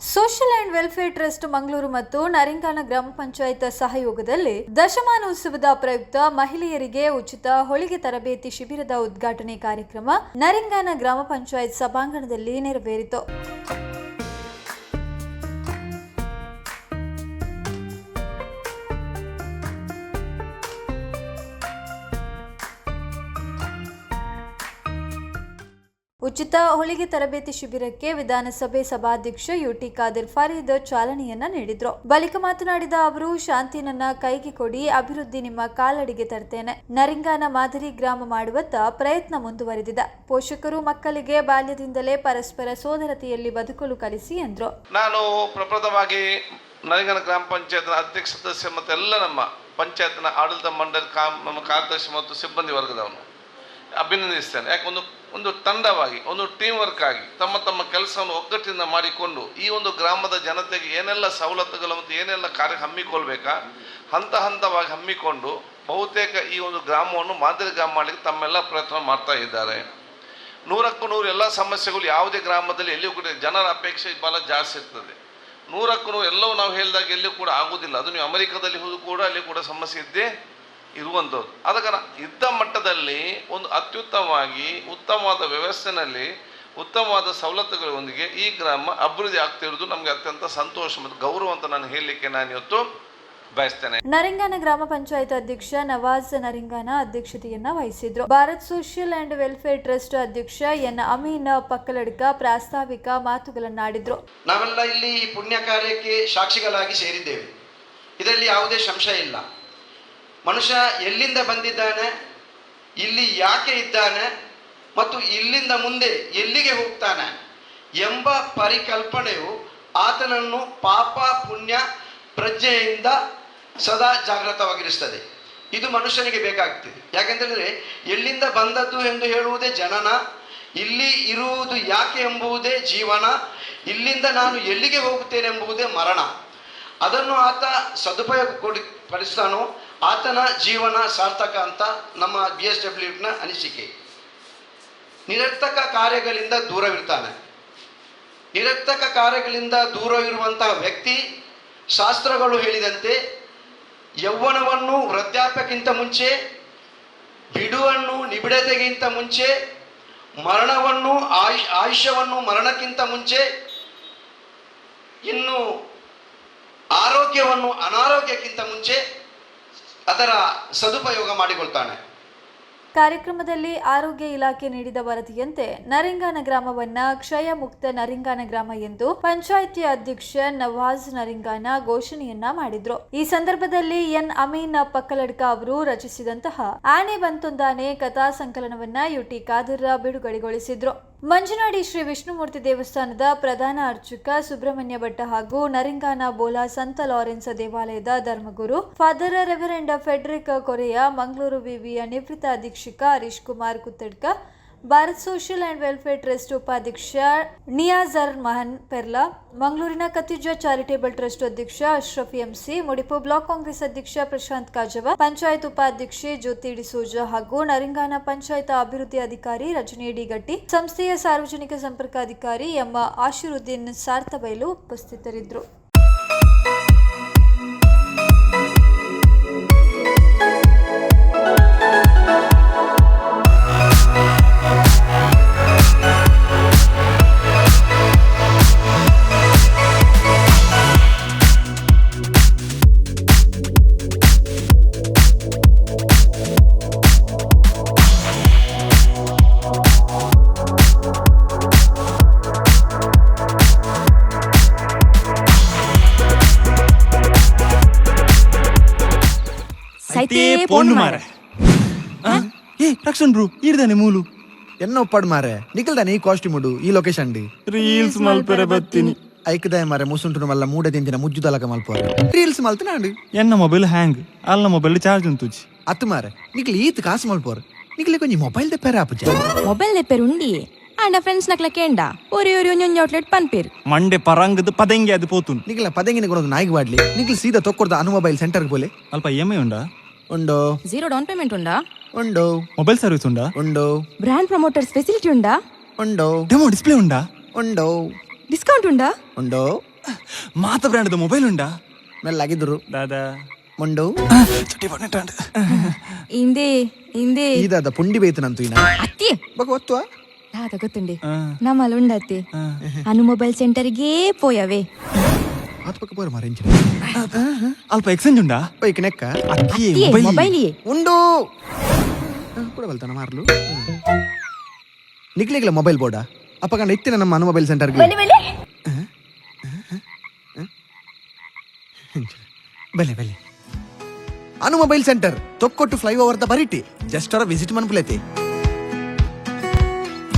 Social and welfare trust Mangaluru ಮತ್ತು ನರಿಂಗಾನ ಗ್ರಾಮ ಪಂಚಾಯತ್ ಸಹಯೋಗದಲ್ಲಿ ದಶಮಾನೋತ್ಸವದ ಪ್ರಯುಕ್ತ ಮಹಿಳೆಯರಿಗೆ ಉಚಿತ ಹೊಳಿಗೆ ತರಬೇತಿ ಶಿಬಿರದ ಉದ್ಘಾಟನೆ ಕಾರ್ಯಕ್ರಮ ನರಿಂಗಾನ ಗ್ರಾಮ ಪಂಚಾಯತ್ ಸಭಾಂಗಣದಲ್ಲಿ ನೆರವೇರಿತು. ಉಚಿತ ಹೊಲಿಗೆ ತರಬೇತಿ ಶಿಬಿರಕ್ಕೆ ವಿಧಾನಸಭೆ ಸಭಾಧ್ಯಕ್ಷ ಯುಟಿ ಖಾದಿರ್ ಫರೀದ್ ಚಾಲನೆಯನ್ನ ನೀಡಿದ್ರು. ಬಳಿಕ ಮಾತನಾಡಿದ ಅವರು, ಶಾಂತಿ ನನ್ನ ಕೈಗೆ ಕೊಡಿ, ಅಭಿವೃದ್ಧಿ ನಿಮ್ಮ ಕಾಲಡಿಗೆ ತರ್ತೇನೆ. ನರಿಂಗಾನ ಮಾದರಿ ಗ್ರಾಮ ಮಾಡುವತ್ತ ಪ್ರಯತ್ನ ಮುಂದುವರೆದಿದೆ. ಪೋಷಕರು ಮಕ್ಕಳಿಗೆ ಬಾಲ್ಯದಿಂದಲೇ ಪರಸ್ಪರ ಸೋದರತೆಯಲ್ಲಿ ಬದುಕಲು ಕಲಿಸಿ ಎಂದ್ರು. ನಾನು ಪ್ರಪ್ರಥಮವಾಗಿ ನರಿಂಗನ ಗ್ರಾಮ ಪಂಚಾಯತ್ ಅಧ್ಯಕ್ಷ ಸದಸ್ಯ ಮತ್ತು ಎಲ್ಲ ನಮ್ಮ ಪಂಚಾಯತ್ನ ಆಡಳಿತ ಮಂಡಳಿ ನಮ್ಮ ಕಾರ್ಯದರ್ಶಿ ಮತ್ತು ಸಿಬ್ಬಂದಿ ವರ್ಗದವನು ಅಭಿನಂದಿಸ್ತೇನೆ. ಯಾಕೆ ಒಂದು ತಂಡವಾಗಿ, ಒಂದು ಟೀಮ್ ವರ್ಕ್ ಆಗಿ, ತಮ್ಮ ತಮ್ಮ ಕೆಲಸವನ್ನು ಒಗ್ಗಟ್ಟಿನಿಂದ ಮಾಡಿಕೊಂಡು ಈ ಒಂದು ಗ್ರಾಮದ ಜನತೆಗೆ ಏನೆಲ್ಲ ಸವಲತ್ತುಗಳು ಮತ್ತು ಏನೆಲ್ಲ ಕಾರ್ಯ ಹಮ್ಮಿಕೊಳ್ಬೇಕಾ? ಹಂತ ಹಂತವಾಗಿ ಹಮ್ಮಿಕೊಂಡು ಬಹುತೇಕ ಈ ಒಂದು ಗ್ರಾಮವನ್ನು ಮಾದರಿ ಗ್ರಾಮ ಮಾಡಲಿಕ್ಕೆ ತಮ್ಮೆಲ್ಲ ಪ್ರಯತ್ನ ಮಾಡ್ತಾ ಇದ್ದಾರೆ. ನೂರಕ್ಕೂ ನೂರು ಎಲ್ಲ ಸಮಸ್ಯೆಗಳು ಯಾವುದೇ ಗ್ರಾಮದಲ್ಲಿ ಎಲ್ಲಿಯೂ ಕೂಡ ಜನರ ಅಪೇಕ್ಷೆ ಬಹಳ ಜಾಸ್ತಿ ಇರ್ತದೆ. ನೂರಕ್ಕೂ ನೂರು ಎಲ್ಲವೂ ನಾವು ಹೇಳಿದಾಗ ಎಲ್ಲಿಯೂ ಕೂಡ ಆಗುವುದಿಲ್ಲ. ಅದು ನೀವು ಅಮೆರಿಕದಲ್ಲಿ ಹೋದರೂ ಕೂಡ ಅಲ್ಲಿ ಕೂಡ ಸಮಸ್ಯೆ ಇದ್ದೇ ಇರುವಂಥದ್ದು ಅದಕ್ಕೆ ಇದ್ದ ಮಟ್ಟದಲ್ಲಿ ಒಂದು ಅತ್ಯುತ್ತಮವಾಗಿ ಉತ್ತಮವಾದ ವ್ಯವಸ್ಥೆನಲ್ಲಿ ಉತ್ತಮವಾದ ಸವಲತ್ತುಗಳೊಂದಿಗೆ ಈ ಗ್ರಾಮ ಅಭಿವೃದ್ಧಿ ಆಗ್ತಿರೋದು ನಮಗೆ ಅತ್ಯಂತ ಸಂತೋಷ ಮತ್ತು ಗೌರವ ಅಂತ ನಾನು ಹೇಳಲಿಕ್ಕೆ ನಾನು ಇವತ್ತು ಬಯಸ್ತೇನೆ. ನರಿಂಗಾನ ಗ್ರಾಮ ಪಂಚಾಯತ್ ಅಧ್ಯಕ್ಷ ನವಾಜ್ ನರಿಂಗಾನ ಅಧ್ಯಕ್ಷತೆಯನ್ನ ವಹಿಸಿದ್ರು. Bharat social and welfare trust ಅಧ್ಯಕ್ಷ ಎನ್ ಅಮೀನ್ ಪಕ್ಕಲಡ್ಕ ಪ್ರಾಸ್ತಾವಿಕ ಮಾತುಗಳನ್ನಾಡಿದ್ರು ನಾವೆಲ್ಲ ಇಲ್ಲಿ ಈ ಪುಣ್ಯ ಕಾರ್ಯಕ್ಕೆ ಸಾಕ್ಷಿಗಳಾಗಿ ಸೇರಿದ್ದೇವೆ. ಇದರಲ್ಲಿ ಯಾವುದೇ ಸಂಶಯ ಇಲ್ಲ. ಮನುಷ್ಯ ಎಲ್ಲಿಂದ ಬಂದಿದ್ದಾನೆ, ಇಲ್ಲಿ ಯಾಕೆ ಇದ್ದಾನೆ ಮತ್ತು ಇಲ್ಲಿಂದ ಮುಂದೆ ಎಲ್ಲಿಗೆ ಹೋಗ್ತಾನೆ ಎಂಬ ಪರಿಕಲ್ಪನೆಯು ಆತನನ್ನು ಪಾಪ, ಪುಣ್ಯ, ಪ್ರಜ್ಞೆಯಿಂದ ಸದಾ ಜಾಗೃತವಾಗಿರಿಸ್ತದೆ. ಇದು ಮನುಷ್ಯನಿಗೆ ಬೇಕಾಗ್ತದೆ. ಯಾಕೆಂದ್ರೆ ಎಲ್ಲಿಂದ ಬಂದದ್ದು ಎಂದು ಹೇಳುವುದೇ ಜನನ, ಇಲ್ಲಿ ಇರುವುದು ಯಾಕೆ ಎಂಬುದೇ ಜೀವನ, ಇಲ್ಲಿಂದ ನಾನು ಎಲ್ಲಿಗೆ ಹೋಗುತ್ತೇನೆ ಎಂಬುದೇ ಮರಣ. ಅದನ್ನು ಆತ ಸದುಪಯೋಗ ಕೊಡಿ ಪಡಿಸ್ತಾನೋ ಆತನ ಜೀವನ ಸಾರ್ಥಕ ಅಂತ ನಮ್ಮ ಬಿ ಎಸ್ ಡಬ್ಲ್ಯೂನ ಅನಿಸಿಕೆ. ನಿರರ್ಥಕ ಕಾರ್ಯಗಳಿಂದ ದೂರವಿರ್ತಾನೆ. ನಿರರ್ಥಕ ಕಾರ್ಯಗಳಿಂದ ದೂರವಿರುವಂತಹ ವ್ಯಕ್ತಿ ಶಾಸ್ತ್ರಗಳು ಹೇಳಿದಂತೆ ಯೌವನವನ್ನು ವೃದ್ಧಾಪ್ಯಕ್ಕಿಂತ ಮುಂಚೆ, ಬಿಡುವನ್ನು ನಿಬಿಡತೆಗಿಂತ ಮುಂಚೆ, ಮರಣವನ್ನು ಆಯುಷ್ ಆಯುಷ್ಯವನ್ನು ಮರಣಕ್ಕಿಂತ ಮುಂಚೆ, ಇನ್ನು ಆರೋಗ್ಯವನ್ನು ಅನಾರೋಗ್ಯಕ್ಕಿಂತ ಮುಂಚೆ ಅದರ ಸದುಪಯೋಗ ಮಾಡಿಕೊಳ್ತಾನೆ. ಕಾರ್ಯಕ್ರಮದಲ್ಲಿ ಆರೋಗ್ಯ ಇಲಾಖೆ ನೀಡಿದ ವರದಿಯಂತೆ ನರಿಂಗಾನ ಗ್ರಾಮವನ್ನ ಕ್ಷಯ ಮುಕ್ತ ನರಿಂಗಾನ ಗ್ರಾಮ ಎಂದು ಪಂಚಾಯಿತಿ ಅಧ್ಯಕ್ಷ ನವಾಜ್ ನರಿಂಗಾನ ಘೋಷಣೆಯನ್ನ ಮಾಡಿದ್ರು. ಈ ಸಂದರ್ಭದಲ್ಲಿ ಎನ್ ಅಮೀನ್ ಪಕ್ಕಲಡ್ಕ ಅವರು ರಚಿಸಿದಂತಹ ಆನೆ ಬಂತೊಂದಾನೆ ಕಥಾ ಸಂಕಲನವನ್ನ ಯುಟಿ ಖಾದರ್ ಬಿಡುಗಡೆಗೊಳಿಸಿದ್ರು. ಮಂಜನಾಡಿ ಶ್ರೀ ವಿಷ್ಣುಮೂರ್ತಿ ದೇವಸ್ಥಾನದ ಪ್ರಧಾನ ಅರ್ಚಕ ಸುಬ್ರಹ್ಮಣ್ಯ ಭಟ್ಟ ಹಾಗೂ ನರಿಂಗಾನ ಬೋಲಾ ಸಂತ ಲಾರೆನ್ಸ್ ದೇವಾಲಯದ ಧರ್ಮಗುರು, father reverend Fredrick Correa Mangaluru ವಿವಿಯ ನಿವೃತ್ತ ಅಧೀಕ್ಷಕ Harish Kumar Kuttadka Bharat social and welfare trust ಉಪಾಧ್ಯಕ್ಷ ನಿಯಾಜರ್ ಮಹನ್ ಪೆರ್ಲಾ, ಮಂಗಳೂರಿನ ಕತಿಜ ಚಾರಿಟೇಬಲ್ ಟ್ರಸ್ಟ್ ಅಧ್ಯಕ್ಷ ಅಶ್ರಫ್ ಎಂಸಿ, ಮುಡಿಪು ಬ್ಲಾಕ್ ಕಾಂಗ್ರೆಸ್ ಅಧ್ಯಕ್ಷ ಪ್ರಶಾಂತ್ ಕಾಜವ, ಪಂಚಾಯತ್ ಉಪಾಧ್ಯಕ್ಷೆ ಜ್ಯೋತಿ ಡಿಸೋಜ ಹಾಗೂ ನರಿಂಗಾನ ಪಂಚಾಯತ್ ಅಭಿವೃದ್ಧಿ ಅಧಿಕಾರಿ ರಜನಿ ಡಿಗಟ್ಟಿ ಸಂಸ್ಥೆಯ ಸಾರ್ವಜನಿಕ ಸಂಪರ್ಕ ಅಧಿಕಾರಿ ಎಂ ಆಶಿರುದ್ದೀನ್ ಸಾರ್ಥಬೈಲು ಉಪಸ್ಥಿತರಿದ್ದರು. ಸೈತೆ ಪೊಣ್ಣು ಮಾರೆ ಏ ರಕ್ಷಣ್ ಬ್ರೋ ಇಡ್ದಾನೆ ಮೂಲು. ಎನ್ನ ಒಪ್ಪಾಡ್ ಮಾರೆ ನಿಖಲ್ದಾನೆ ಈ ಕಾಸ್ಟ್ಯೂಮ್ ಉಡು ಈ ಲೊಕೇಶನ್ ಡಿ. ರೀಲ್ಸ್ ಮಲ್ಪೆರೆ ಬತ್ತೀನಿ ಐಕದಾಯ ಮಾರೆ ಮುಸುಂಟು ಮಲ್ಲ ಮೂಡ ತಿಂತಿನ ಮುಜ್ಜು ತಲಕ ಮಲ್ಪೋರೆ ರೀಲ್ಸ್ ಮಲ್ತನ ಅಂಡಿ ಎನ್ನ ಮೊಬೈಲ್ ಹ್ಯಾಂಗ್ ಅಲ್ಲ ಮೊಬೈಲ್ ಚಾರ್ಜ್ ಉಂತುಜಿ ಅತ್ತು ಮಾರೆ ನಿಖಲ್ ಈತ್ ಕಾಸು ಮಲ್ಪೋರೆ ನಿಖಲ್ ಕೊಂಚ ಮೊಬೈಲ್ ದೆಪ್ಪೆರ ಆಪುಜ ಮೊಬೈಲ್ ದೆಪ್ಪೆರುಂಡಿ ಆಂಡ ಫ್ರೆಂಡ್ಸ್ ನಕ್ಲ ಕೇಂಡ. ಒರಿ ಒರಿ ಒಂಜೊಂಜಿ ಔಟ್ಲೆಟ್ ಪನ್ಪೇರು. ಮಂಡೆ ಪರಂಗದ ಪದಂಗೆ ಅದು ಪೋತುನ್ ನಿಖಲ ಪದಂಗಿನ ಕೊಡೋದು ನಾಯಿಗೆ ಬಾಡ್ಲಿ ನಿಖಲ್ ಸೀದಾ ತೊಕ್ಕೊಡ್ದ ಅನು ಮೊಬೈಲ್ ಸೆಂಟರ್ ಬೋಲೆ ಅಲ್ಪ ಇ ಎಂ ಐ ಉಂಡಾ? ಉಂಡೋ ಜೀರೋ ಡೌನ್ ಪೇಮೆಂಟ್ ಉಂಡಾ ಉಂಡೋ ಮೊಬೈಲ್ ಸರ್ವಿಸ್ ಉಂಡಾ ಉಂಡೋ ಬ್ರ್ಯಾಂಡ್ ಪ್ರಮೋಟರ್ಸ್ ಫೆಸಿಲಿಟಿ ಉಂಡಾ ಉಂಡೋ ಡೆಮೋ ಡಿಸ್ಪ್ಲೇ ಉಂಡಾ ಉಂಡೋ ಡಿಸ್ಕೌಂಟ್ ಉಂಡಾ ಉಂಡು ಮಾತ ಬ್ರ್ಯಾಂಡ್ ಮೊಬೈಲ್ ಉಂಡಾ ಮೆಲ್ಲಾಗಿದ್ರು ದಾದಾ ಮುಂಡು ಚುಟ್ಟಿ ಪನ್ನೆಟ್ಟಾಂಡ್ ಇಂದೇ ಇಂದೇ ಈದಾದ ಪುಂಡಿ ಬೇಯ್ತನಂತು ಇನ್ನ ಅತ್ತಿ ಬಗ ಒತ್ತುವ ದಾದ ಗೊತ್ತುಂಡೆ ನಮ್ಮಲ್ಲಿ ಉಂಡತ್ತಿ ಅನು ಮೊಬೈಲ್ ಸೆಂಟರ್ಗೆ ಪೋಯವೆ ಆತ್ ಪಕ್ಕ ಪೋರ ಮಾರೆ ಅಲ್ಪ ಎಕ್ಸ್ಚೇಂಜ್ ಉಂಡಾ ಬೈಕ್ ನೆಕ್ಕ ಅಕ್ಕಿ ಅತ್ತಿಯೇ ಮೊಬೈಲ್ ಮೊಬೈಲಿಯೇ ಉಂಡು ಕೂಡ ಬಲ್ತಾನ ಮಾರ್ಲು ನಿಕ್ಲಿಗ್ಲ ಮೊಬೈಲ್ ಬೋರ್ಡ ಅಪ್ಪ ಕಂಡ ಇತ್ತಿನ ನಮ್ಮ ಅನು ಮೊಬೈಲ್ ಸೆಂಟರ್ಗೆ ಬಲೆ ಬಲೆ ಅನು ಮೊಬೈಲ್ ಸೆಂಟರ್ ತೊಕ್ಕೊಟ್ಟು ಫ್ಲೈ